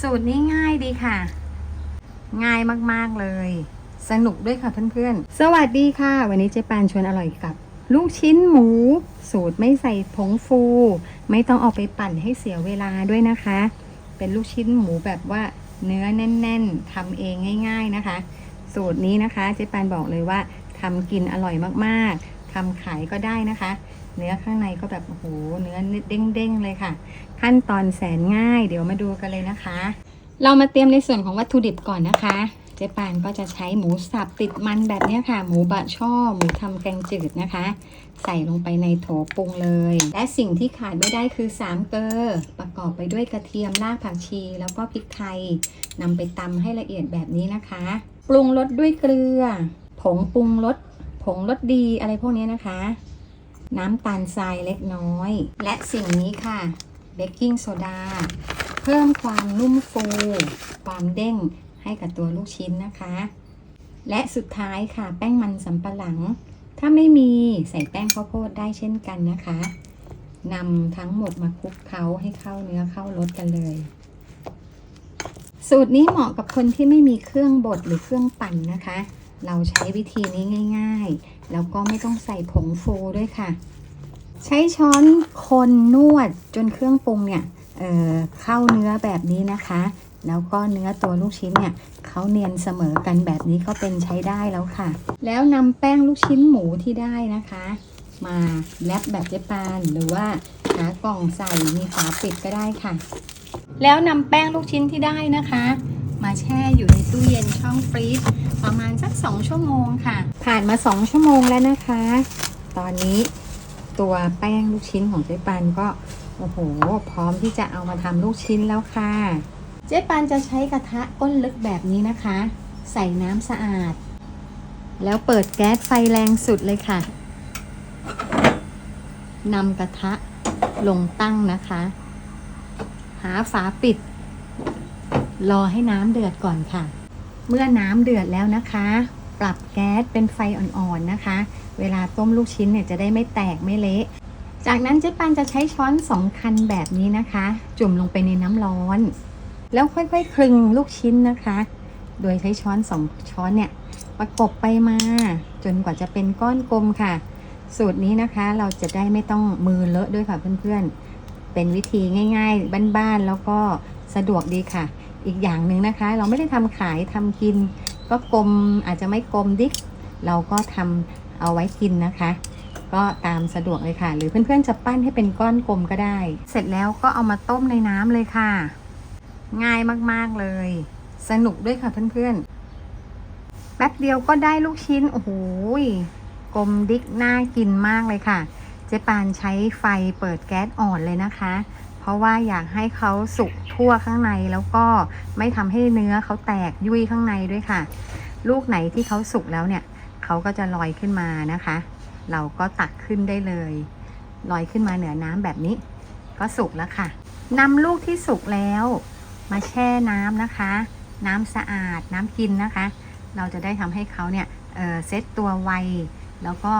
สูตรนี้ง่ายดีค่ะ ง่ายมากๆเลย สนุกด้วยค่ะเพื่อนๆ สวัสดีค่ะ วันนี้เจ๊ปานชวนอร่อยกับ ลูกชิ้นหมู สูตรไม่ใส่ผงฟู ไม่ต้องเอาไปปั่นให้เสียเวลาด้วยนะคะ เป็นลูกชิ้นหมูแบบว่าเนื้อแน่น ๆทำเองง่าย ๆนะคะ สูตรนี้นะคะเจ๊ปานบอกเลยว่าทำกินอร่อยมากๆทำขายก็ได้นะคะ เนื้อข้างในก็แบบโอ้โหเนื้อเด้งๆเลยค่ะ ขั้นตอนแสนง่าย เดี๋ยวมาดูกันเลยนะคะ เรามาเตรียมในส่วนของวัตถุดิบก่อนนะคะ เจ๊ปานก็จะใช้หมูสับติดมันแบบนี้ค่ะ หมูบะช่อ หมูทำแกงจืดนะคะ ใส่ลงไปในโถปรุงเลย และสิ่งที่ขาดไม่ได้คือ3เกลอประกอบไปด้วยกระเทียมรากผักชี แล้วก็พริกไทยนำไปตำให้ละเอียดแบบนี้นะคะ ปรุงรสด้วยเกลือ ผงปรุงรสผงรสดีอะไรพวกนี้นะคะ น้ำตาลทรายเล็กน้อย และสิ่งนี้ค่ะเบกกิ้งโซดาเพิ่มความนุ่มฟู ความเด้งให้กับตัวลูกชิ้นนะคะ และสุดท้ายค่ะแป้งมันสำปะหลัง ถ้าไม่มีใส่แป้งข้าวโพดได้เช่นกันนะคะนำทั้งหมดมาคลุกเคล้าให้เข้าเนื้อเข้ารสกันเลย สูตรนี้เหมาะกับคนที่ไม่มีเครื่องบดหรือเครื่องปั่นนะคะ เราใช้วิธีนี้ง่าย ๆ แล้วก็ไม่ต้องใส่ผงฟูด้วยค่ะ ใช้ช้อนคนนวดจนเครื่องปรุงเนี่ยเเข้าเนื้อแบบนี้นะคะ แล้วก็เนื้อตัวลูกชิ้นเนี่ยเขาเนียนเสมอกันแบบนี้ก็เป็นใช้ได้แล้วค่ะ แล้วนำแป้งลูกชิ้นหมูที่ได้นะคะ มาแรปแบบเจปานหรือว่าหากล่องใส่มีฝาปิดก็ได้ค่ะ แล้วนำแป้งลูกชิ้นที่ได้นะคะ มาแช่อยู่ในตู้เย็นช่องฟรีซประมาณสัก 2 ชั่วโมงค่ะ ผ่านมา 2 ชั่วโมงแล้วนะคะ ตอนนี้ตัวแป้งลูกชิ้นของเจ๊ปันก็โอ้โห พร้อมที่จะเอามาทำลูกชิ้นแล้วค่ะ เจ๊ปันจะใช้กระทะก้นลึกแบบนี้นะคะ ใส่น้ำสะอาด แล้วเปิดแก๊สไฟแรงสุดเลยค่ะนำกระทะลงตั้งนะคะ หาฝาปิด รอให้น้ำเดือดก่อนค่ะ เมื่อน้ำเดือดแล้วนะคะ ปรับแก๊สเป็นไฟอ่อนๆนะคะ เวลาต้มลูกชิ้นเนี่ยจะได้ไม่แตกไม่เละ จากนั้นเจ๊ปันจะใช้ช้อนสองคันแบบนี้นะคะ จุ่มลงไปในน้ำร้อน แล้วค่อยๆคลึงลูกชิ้นนะคะ โดยใช้ช้อนสองช้อนเนี่ยประกบไปมา จนกว่าจะเป็นก้อนกลมค่ะ สูตรนี้นะคะเราจะได้ไม่ต้องมือเลอะด้วยค่ะเพื่อนๆ เป็นวิธีง่าย ๆ บ้านๆแล้วก็สะดวกดีค่ะ อีกอย่างหนึ่งนะคะ เราไม่ได้ทำขายทำกิน ก็กลมอาจจะไม่กลมดิกเราก็ทำเอาไว้กินนะคะ ก็ตามสะดวกเลยค่ะ หรือเพื่อนๆจะปั้นให้เป็นก้อนกลมก็ได้ เสร็จแล้วก็เอามาต้มในน้ำเลยค่ะ ง่ายมากๆเลย สนุกด้วยค่ะเพื่อนๆแป๊บเดียวก็ได้ลูกชิ้นโอ้โหกลมดิกน่ากินมากเลยค่ะ เจ๊ปานใช้ไฟเปิดแก๊สอ่อนเลยนะคะ ราะว่าอยากให้เขาสุกทั่วข้างในแล้วก็ไม่ทำให้เนื้อเขาแตกยุ่ยข้างในด้วยค่ะ ลูกไหนที่เขาสุกแล้วเนี่ยเขาก็จะลอยขึ้นมานะคะ เราก็ตักขึ้นได้เลยลอยขึ้นมาเหนือน้ำแบบนี้ ก็สุกแล้วค่ะนำลูกที่สุกแล้วมาแช่น้ำนะคะ น้ำสะอาดน้ำกินนะคะ เราจะได้ทำให้เขาเนี่ยเเซตตัวไวแล้วก็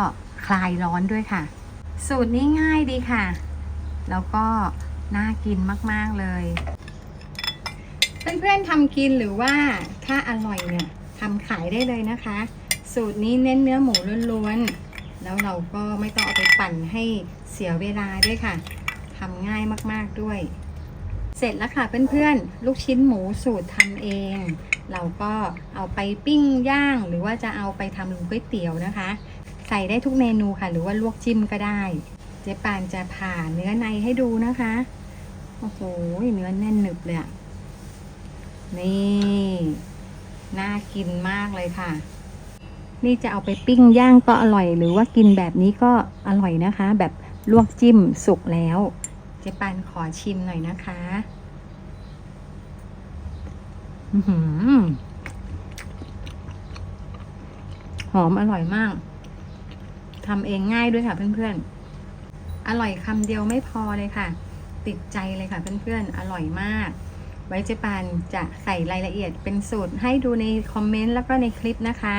คลายร้อนด้วยค่ะ สูตรนี้ง่ายดีค่ะ แล้วก็ น่ากินมาก ๆ เลย เพื่อน ๆทำกินหรือว่าถ้าอร่อยเนี่ยทำขายได้เลยนะคะ สูตรนี้เน้นเนื้อหมูล้วนๆ แล้วเราก็ไม่ต้องเอาไปปั่นให้เสียเวลาด้วยค่ะทำง่ายมากๆด้วย เสร็จแล้วค่ะเพื่อนๆ ลูกชิ้นหมูสูตรทำเอง เราก็เอาไปปิ้งย่าง หรือว่าจะเอาไปทำก๋วยเตี๋ยวนะคะ ใส่ได้ทุกเมนูค่ะ หรือว่าลวกจิ้มก็ได้ จ๊ปานจะผ่าเนื้อในให้ดูนะคะ โอ้โห เนื้อแน่นหนึบเลยอะนี่ น่ากินมากเลยค่ะ นี่จะเอาไปปิ้งย่างก็อร่อย หรือว่ากินแบบนี้ก็อร่อยนะคะ แบบลวกจิ้มสุกแล้ว เจ๊ปานขอชิมหน่อยนะคะหือหอมอร่อยมากทำเองง่ายด้วยค่ะเพื่อนๆ อร่อยคำเดียวไม่พอเลยค่ะ ติดใจเลยค่ะเพื่อนๆ อร่อยมาก ไว้เจปานจะใส่รายละเอียดเป็นสูตรให้ดูในคอมเมนต์แล้วก็ในคลิปนะคะ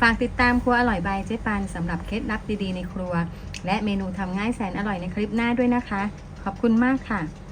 ฝากติดตามครัวอร่อยบายเจปานสำหรับเคล็ดลับดีๆในครัว และเมนูทำง่ายแสนอร่อยในคลิปหน้าด้วยนะคะ ขอบคุณมากค่ะ